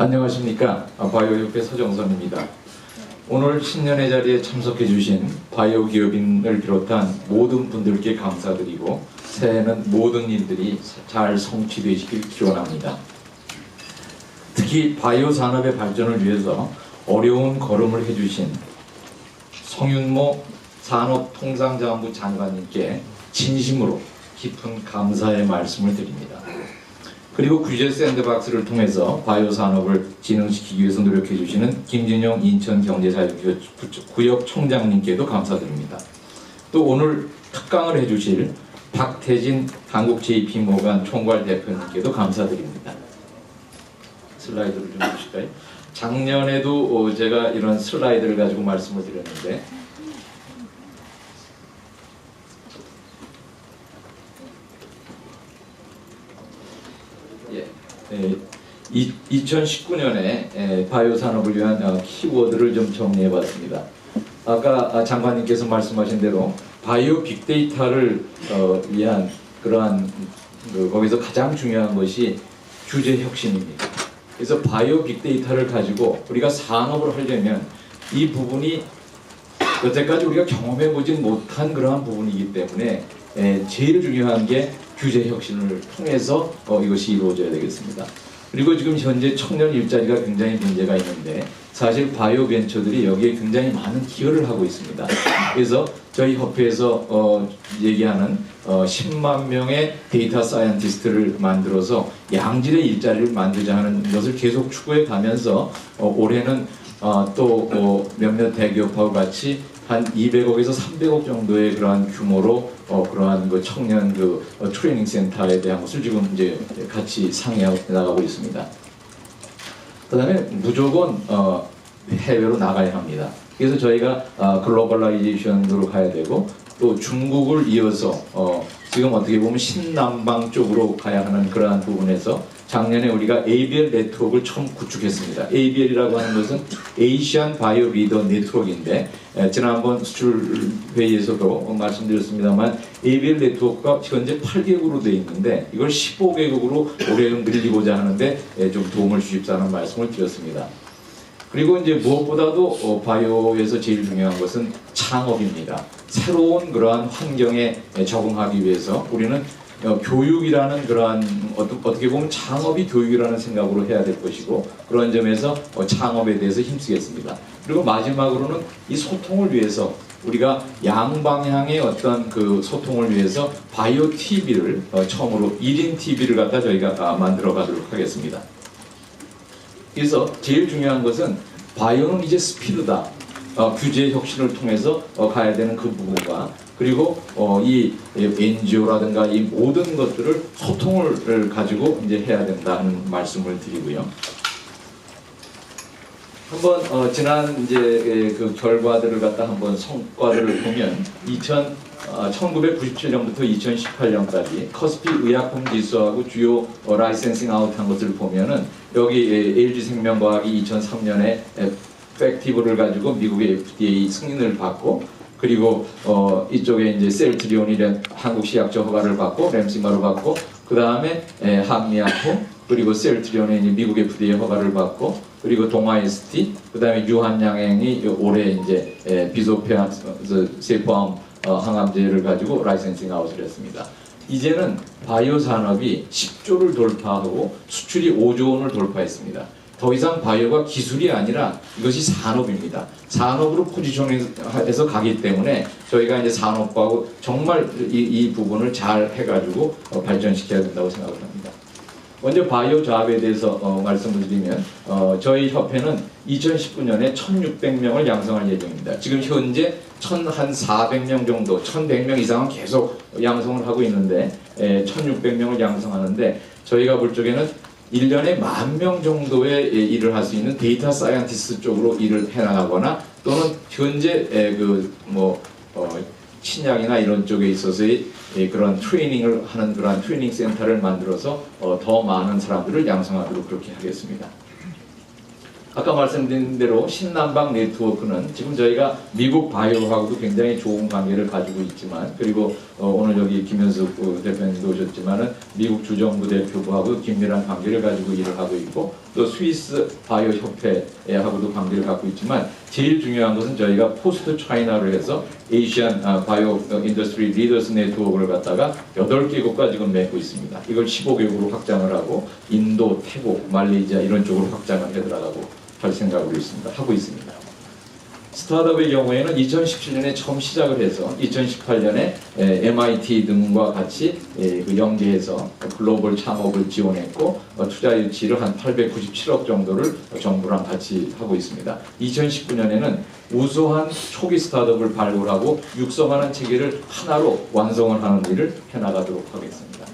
안녕하십니까 바이오협회 서정선입니다. 오늘 신년의 자리에 참석해 주신 바이오 기업인을 비롯한 모든 분들께 감사드리고 새해에는 모든 일들이 잘 성취되시길 기원합니다. 특히 바이오 산업의 발전을 위해서 어려운 걸음을 해주신 성윤모 산업통상자원부 장관님께 진심으로 깊은 감사의 말씀을 드립니다. 그리고 규제 샌드박스를 통해서 바이오 산업을 진흥시키기 위해서 노력해 주시는 김진영 인천 경제자유구역 총장님께도 감사드립니다. 또 오늘 특강을 해주실 박태진 한국 JP 모간 총괄 대표님께도 감사드립니다. 슬라이드를 좀 보실까요? 작년에도 어, 제가 이런 슬라이드를 가지고 말씀을 드렸는데 예, 예, 이, 2019년에 바이오 산업을 위한 어, 키워드를 좀 정리해봤습니다. 아까 아, 장관님께서 말씀하신 대로 바이오 빅데이터를 어, 위한 그러한 그, 거기서 가장 중요한 것이 규제 혁신입니다. 그래서 바이오 빅데이터를 가지고 우리가 산업을 하려면 이 부분이 여태까지 우리가 경험해 보진 못한 그러한 부분이기 때문에 에, 제일 중요한 게 규제 혁신을 통해서 어, 이것이 이루어져야 되겠습니다. 그리고 지금 현재 청년 일자리가 굉장히 문제가 있는데 사실 바이오 벤처들이 여기에 굉장히 많은 기여를 하고 있습니다. 그래서 저희 협회에서 어, 얘기하는 어, 10만 명의 데이터 사이언티스트를 만들어서 양질의 일자리를 만들자 하는 것을 계속 추구해 가면서 어, 올해는 어, 또 어, 몇몇 대기업하고 같이 한 200억에서 300억 정도의 그러한 규모로 어, 그러한 그 청년 그 어, 트레이닝 센터에 대한 것을 지금 이제 같이 상의하고 나가고 있습니다. 그다음에 무조건 어, 해외로 나가야 합니다. 그래서 저희가 어, 글로벌라이제이션으로 가야 되고 또 중국을 이어서 어, 지금 어떻게 보면 신남방 쪽으로 가야 하는 그러한 부분에서 작년에 우리가 ABL 네트워크를 처음 구축했습니다. ABL이라고 하는 것은 Asian Bio Leader Network인데 에, 지난번 수출 회의에서도 말씀드렸습니다만 ABL 네트워크가 현재 8개국으로 되어 있는데 이걸 15개국으로 올해 늘리고자 하는데 에, 좀 도움을 주십사는 말씀을 드렸습니다. 그리고 이제 무엇보다도 어, 바이오에서 제일 중요한 것은 창업입니다. 새로운 그러한 환경에 적응하기 위해서 우리는 어, 교육이라는 그러한 어떻게 보면 창업이 교육이라는 생각으로 해야 될 것이고 그런 점에서 어, 창업에 대해서 힘쓰겠습니다. 그리고 마지막으로는 이 소통을 위해서 우리가 양방향의 어떤 그 소통을 위해서 바이오 TV를 어, 처음으로 1인 TV를 갖다 저희가 아, 만들어 가도록 하겠습니다. 그래서 제일 중요한 것은 바이오는 이제 스피드다. 어, 규제 혁신을 통해서 어, 가야 되는 그 부분과 그리고 어, 이 NGO라든가 이 모든 것들을 소통을 가지고 이제 해야 된다는 말씀을 드리고요. 한번 어, 지난 이제 에, 그 결과들을 갖다 한번 성과들을 보면 2000 어, 1997년부터 2018년까지 커스피 의약품 지수하고 주요 어, 라이센싱 아웃한 것을 보면은 여기 LG 생명과학이 2003년에 팩티브를 가지고 미국의 FDA 승인을 받고 그리고 어, 이쪽에 이제 셀트리온이 한국 시약처 허가를 받고 램시마를 받고 그 다음에 한미약품 그리고 셀트리온이 미국 FDA 허가를 받고 그리고 동아에스티 그 다음에 유한양행이 올해 이제 에, 비소페암 세포암 어, 항암제를 가지고 라이센싱 아웃을 했습니다. 이제는 바이오 산업이 10조를 돌파하고 수출이 5조 원을 돌파했습니다. 더 이상 바이오가 기술이 아니라 이것이 산업입니다. 산업으로 포지션해서 가기 때문에 저희가 이제 산업하고 정말 이, 이 부분을 잘 해가지고 어, 발전시켜야 된다고 생각을 합니다. 먼저 바이오 조합에 대해서 어, 말씀을 드리면 어, 저희 협회는 2019년에 1,600명을 양성할 예정입니다. 지금 현재 1,400명 정도, 1,100명 이상은 계속 양성을 하고 있는데 에, 1,600명을 양성하는데 저희가 볼 적에는 1년에 만 명 정도의 예, 일을 할 수 있는 데이터 사이언티스트 쪽으로 일을 해나가거나 또는 현재 그뭐 어, 신약이나 이런 쪽에 있어서의 예, 그런 트레이닝을 하는 그런 트레이닝 센터를 만들어서 어, 더 많은 사람들을 양성하도록 그렇게 하겠습니다. 아까 말씀드린 대로 신남방 네트워크는 지금 저희가 미국 바이오하고도 굉장히 좋은 관계를 가지고 있지만 그리고 어, 오늘 여기 김현숙 어, 대표님도 오셨지만은 미국 주정부 대표부하고 긴밀한 관계를 가지고 일을 하고 있고 또 스위스 바이오 협회하고도 관계를 갖고 있지만 제일 중요한 것은 저희가 포스트 차이나로 해서 에이시안 아, 바이오 인더스트리 리더스 네트워크를 갖다가 8개국과 지금 맺고 있습니다. 이걸 15개국으로 확장을 하고 인도, 태국, 말레이시아 이런 쪽으로 확장을 해 들어가고 할 생각으로 있습니다. 하고 있습니다. 스타트업의 경우에는 2017년에 처음 시작을 해서 2018년에 MIT 등과 같이 에, 그 연계해서 글로벌 창업을 지원했고 어, 투자 유치를 한 897억 정도를 정부랑 같이 하고 있습니다. 2019년에는 우수한 초기 스타트업을 발굴하고 육성하는 체계를 하나로 완성을 하는 일을 해나가도록 하겠습니다.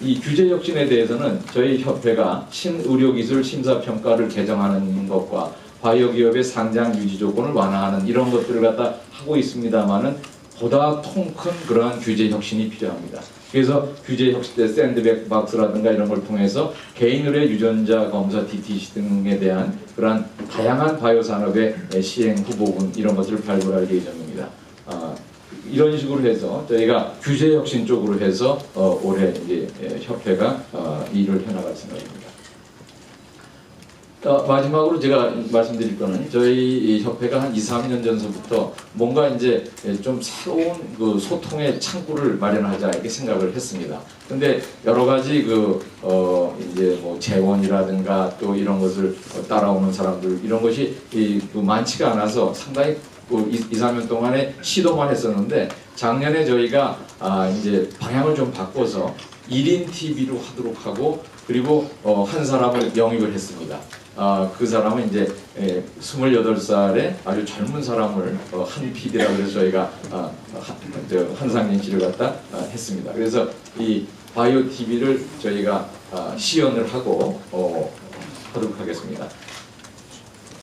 이 규제 혁신에 대해서는 저희 협회가 신의료기술 심사평가를 개정하는 것과 바이오 기업의 상장 유지 조건을 완화하는 이런 것들을 갖다 하고 있습니다만은 보다 통 큰 그러한 규제 혁신이 필요합니다. 그래서 규제 혁신 때 샌드백 박스라든가 이런 걸 통해서 개인 의뢰 유전자 검사 DTC 등에 대한 그러한 다양한 바이오 산업의 시행 후보군 이런 것들을 발굴할 예정입니다. 아, 이런 식으로 해서 저희가 규제 혁신 쪽으로 해서 어, 올해 이제 예, 협회가 어, 일을 해나갈 생각입니다. 어, 마지막으로 제가 말씀드릴 거는 저희 이 협회가 한 2, 3년 전서부터 뭔가 이제 좀 새로운 그 소통의 창구를 마련하자 이렇게 생각을 했습니다. 근데 여러 가지 그, 어, 이제 뭐 재원이라든가 또 이런 것을 따라오는 사람들 이런 것이 이, 그 많지가 않아서 상당히 그 2, 3년 동안에 시도만 했었는데 작년에 저희가 아, 이제 방향을 좀 바꿔서 1인 TV로 하도록 하고 그리고 어, 한 사람을 영입을 했습니다. 아, 그 사람은 이제 에, 28살의 아주 젊은 사람을 어, 한 PD라고 해서 저희가 아, 한, 저, 한상진 씨를 갖다 아, 했습니다. 그래서 이 바이오 TV를 저희가 아, 시연을 하고 어, 하도록 하겠습니다.